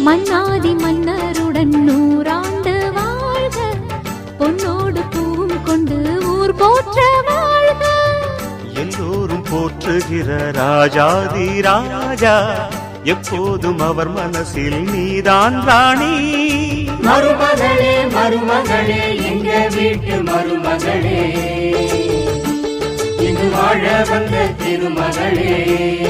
மன்னாதி மன்னருடன் நூறாண்டு வாழ்க. பொன்னோடு பூவும் கொண்டு ஊர் போற்ற வாழ்க. எல்லோரும் போற்றுகிற ராஜாதி ராஜா. எப்போதும் அவர் மனசில் நீதான் ராணி. மருமகளே மருமகளே எங்க வீட்டு மருமகளே. வாழ வந்த திருமகளே.